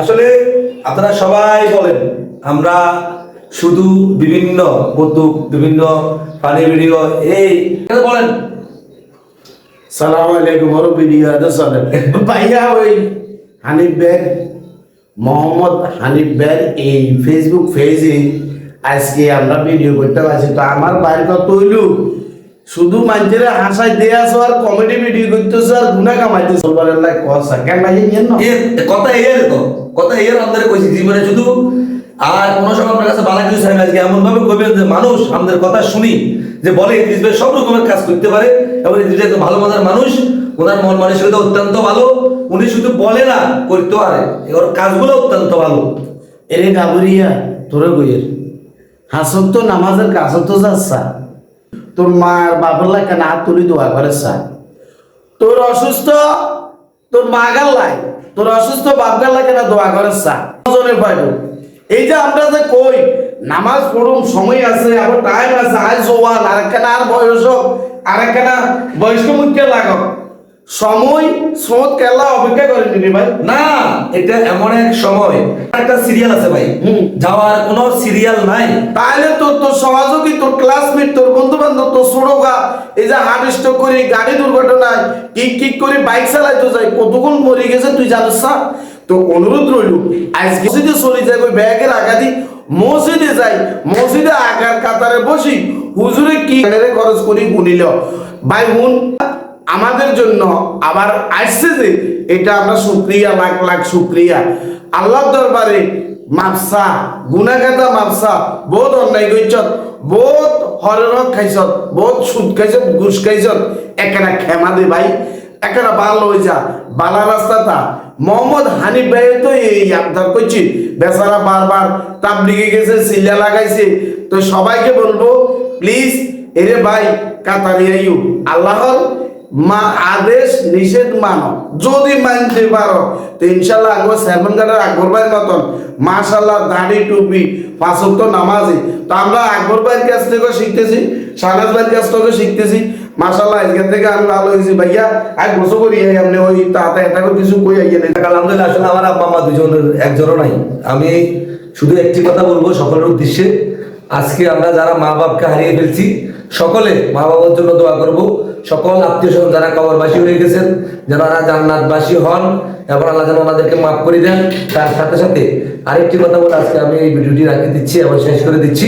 আসলে আপনারা সবাই বলেন, আমরা শুধু বিভিন্ন কৌতুক বিভিন্ন ফানি ভিডিও এই বলেন? সালাম আলাইকুম ভিডিও ভাইয়া ওই হানিফ ব্যাগ মোহাম্মদ হানিফ ব্যাগ এই ফেসবুক পেজে আজকে আমরা ভিডিও করতে পারছি। তো আমার বাইর কত হইলু শুধু মানুষের হাসাই দিয়ে আসো আর কমেডি ভিডিও করতেছো আর গুনা কামাইতে কসা কেন না কথা এর তো কথা এর আমাদের কইছি জীবনে শুধু আর কোনো সময় আপনার কাছে বালা কিছু চাই না আজকে এমন ভাবে কইবেন যে মানুষ আমাদের কথা শুনি যে বলে ইদ্রিস ভাই সব রকমের কাজ করতে পারে এবং ইদ্রিস একজন ভালো মনের মানুষ ওনার মন মানসিকতা অত্যন্ত ভালো উনি শুধু বলে না করতে পারে ওর কাজগুলো অত্যন্ত ভালো। এরে গাবরিয়া তোরে বইয়ের হাসত তো নামাজের কাছে তো যাচ্ছা। তোর মা আর বাবার লাগে কেন হাত তুলি দোয়া করে চা তোর অসুস্থ তোর মা গাল লাই তোর অসুস্থ বাপ গাল লাগে না দোয়া চা পাইব এই যে আমরা যে কই নামাজ পড়ুম সময় আছে আবার টাইম আছে আজ জোয়ান আর একখানা আর বয়স হোক আর একখানা বয়স্ক মুখে লাগক। সময় স্রোত কেলা অপেক্ষা করে নিবি ভাই। না এটা এমন এক সময়। একটা সিরিয়াল আছে ভাই। হুম। যাওয়ার কোনো সিরিয়াল নাই। তাহলে তোর তোর সহযোগী তোর ক্লাসমেট তোর বন্ধু বান্ধব তোর ছোড়গা এই যে হার্ট স্ট্রোক করে, গাড়ি দুর্ঘটনায়, কিক কিক করে, বাইক চালাইতে যাই কতক্ষণ মরে গেছে তুই জানিস না তো অনুরোধ রইল, আজকে মসজিদে চলে যাই, ওই ব্যাগের আঘাতি মসজিদে যাই, মসজিদে আগার কাতারে বসি, হুজুরে কি খরচ করি গুনিল ভাই হুন আমাদের জন্য আবার আসছে যে, এটা আমরা শুক্রিয়া, লাখ লাখ শুক্রিয়া। আল্লাহর দরবারে মাপসা গুনাগাতা মাপসা, বহুত অন্যায় করছত বহুত হররক খাইছত, বহুত সুদ খাইছত ঘুষ খাইছত একেরা ক্ষমা দে ভাই একেরা ভালো হয়ে যা, বালা রাস্তাটা মোহাম্মদ হানিফ ভাই তো এই আবদার করছি বেচারা বারবার তাবলিগে গেছে সিলা লাগাইছে। তো সবাইকে বলব প্লিজ এরে ভাই কাতারি আইউ আল্লাহর মা আদেশ নিষেধ মানো। যদি মানতে পারো, তো ইনশাল্লাহ আগর সেভেন গার্ডের আকবর ভাইয়ের মতন, মাশাল্লাহ দাড়ি টুপি পাঁচক্ত নামাজি। তো আমরা আকবর ভাইয়ের কাছ থেকেও শিখতেছি সানাজ ভাইয়ের কাছ থেকেও শিখতেছি। মাশাল্লাহ, আজকে থেকে আমি ভালো হয়েছি ভাইয়া। আজ বসে করি আপনি ওই তাতে এটা কিছু কই আইয়ে নেই আলহামদুলিল্লাহ, আসলে আমার আব্বা মা দুজনের, একজনও নাই। আমি শুধু একটি কথা বলব সকলের উদ্দেশ্যে। আজকে আমরা যারা মা বাপকে হারিয়ে ফেলছি সকলে মা বাবার জন্য দোয়া করব। সকল আত্মীয় স্বজন যারা কবরবাসী হয়ে গেছেন যেন ওরা জান্নাতবাসী হন, এবং আল্লাহ যেন ওনাদেরকে মাফ করে দেন। তার সাথে সাথে আরেকটি কথা বলে আজকে আমি এই ভিডিওটি রাখতে দিচ্ছি, এবং শেষ করে দিচ্ছি।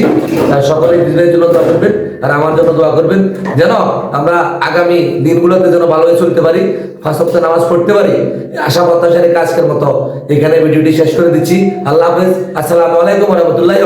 আর সকলে বিজনেসের জন্য দোয়া করবেন, আর আমার জন্য দোয়া করবেন, যেন আমরা আগামী দিনগুলোতে যেন ভালোভাবে চলতে পারি ফার্স্ট সপ্তাহে নামাজ পড়তে পারি। আশা প্রত্যাশারে কাজকের মতো এখানে ভিডিওটি শেষ করে দিচ্ছি। আল্লাহ হাফেজ। আসসালামু আলাইকুম রহমতুল্লাহ